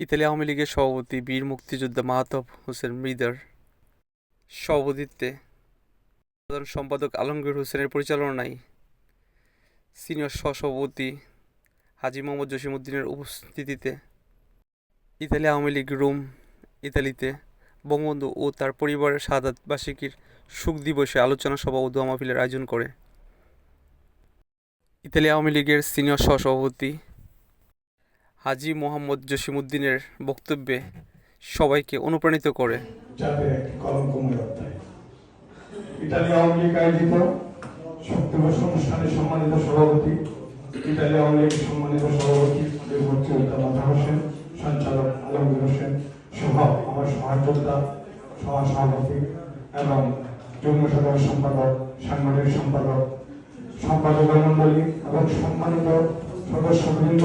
Italy Awami লীগের সভাপতি বীর মুক্তিযোদ্ধা মাহতাব হোসেন মৃদার সভাপতিত্বে সাধারণ সম্পাদক আলমগীর হোসেনের পরিচালনায় সিনিয়র সহসভাপতি হাজি মোহাম্মদ জসিমউদ্দিনের উপস্থিতিতে ইতালি আওয়ামী লীগ রোম, ইতালিতে বঙ্গবন্ধু ও তার পরিবারের শাহাদাত বার্ষিকীর সুখ দিবসে আলোচনা সভা ও দোয়া মাহফিলের আয়োজন করে। ইতালি আওয়ামী লীগের সিনিয়র সহসভাপতি হাজী মোহাম্মদ জসিমুদ্দিনের বক্তব্যে সবাইকে অনুপ্রাণিত করে। ইটালি আওয়ামী লীগ আয়োজিত অনুষ্ঠানে সম্মানিত সভাপতি ইটালি আওয়ামী লীগ সম্মানিত সভাপতি মাথা হোসেন, সঞ্চালক আলমগীর হোসেন, সহ আমার সহ সভাপতি এবং যুগ্ম সম্পাদক, সাংগঠনিক সম্পাদক সম্পাদক মন্ডলী এবং সম্মানিত সদস্যবৃন্দ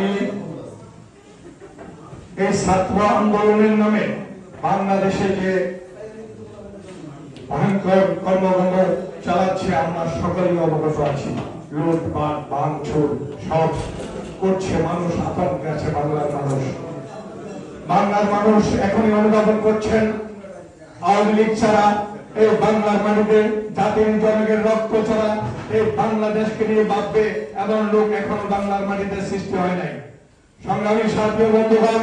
আমি এই ছাত্র আন্দোলনের নামে বাংলাদেশে যে ভয়ঙ্কর কর্মকাণ্ড চালাচ্ছে, আমরা সকলেই অবগত আছি। লুটপাট ভাঙচুর সব করছে মানুষ, আতঙ্কে আছে বাংলার মানুষ। বাংলার মানুষ এখনই অনুধাবন করছেন, আওয়ামী লীগ ছাড়া এই বাংলার মাটিতে জাতির জনকের রক্ত ছাড়া এই বাংলাদেশকে নিয়ে ভাববে এমন লোক এখনও বাংলার মাটিতে সৃষ্টি হয় নাই। সংগ্রামী সাথী বন্ধুগণ,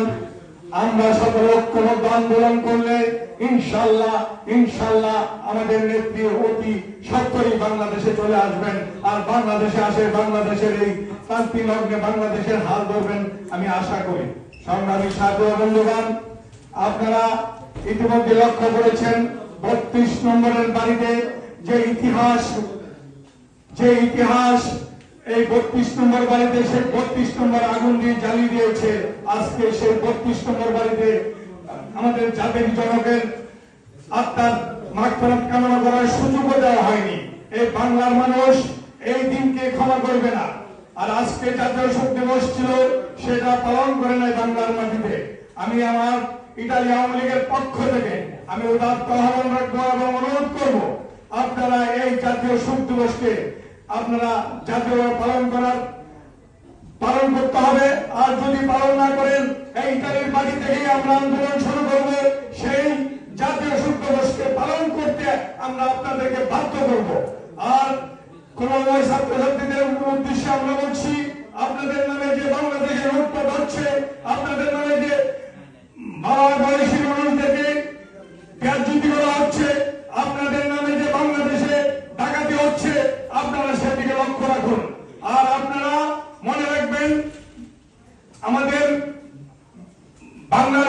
আমরা সকল ঐক্যবদ্ধ আন্দোলন করলে ইনশাল্লাহ ইনশাল্লাহ আমাদের নেত্রী অতি সত্তরই বাংলাদেশে চলে আসবেন। আর বাংলাদেশে আসে, বাংলাদেশের এই শান্তি লগ্নে বাংলাদেশের হাল ধরবেন আমি আশা করি। সংগ্রামী সাথী বন্ধুগণ, আপনারা ইতিমধ্যে লক্ষ্য করেছেন, বত্রিশ নম্বরের বাড়িতে যে ইতিহাস যে ইতিহাস এই বত্রিশ নম্বর বাড়িতে সে বত্রিশ নম্বর আগুন দিয়ে জ্বালিয়ে দিয়েছে, আজকে সেই বত্রিশ নম্বর বাড়িতে আমাদের জাতির জনকের আত্মার মাগফিরাত কামনা করার সুযোগও দেওয়া হয়নি। এই বাংলার মানুষ এই দিনকে ক্ষমা করবে না। আর আজকে জাতীয় শোক দিবস ছিল, সেটা পালন করে নাই বাংলার মাটিতে। আমি আমার ইটালি আওয়ামী লীগের পক্ষ থেকে আমি উদাত্ত আহ্বান রাখব এবং অনুরোধ করব, আপনারা এই জাতীয় শোক দিবসকে আপনারা জাতীয় পালন করার, পালন করতে হবে। আর যদি পালন না করেন, এই ইটালির মাটি থেকেই আমরা আন্দোলন শুরু করব। সেই জাতীয় শোক দিবসকে পালন করতে আমরা আপনাদেরকে বাধ্য করব। আর কোন ছাত্রছাত্রীদের উদ্দেশ্যে আমরা বলছি, আপনাদের নামে যে বাংলাদেশে লুটপাট হচ্ছে আপনারা সেদিকে লক্ষ্য রাখুন। আর আপনারা মনে রাখবেন আমাদের বাংলার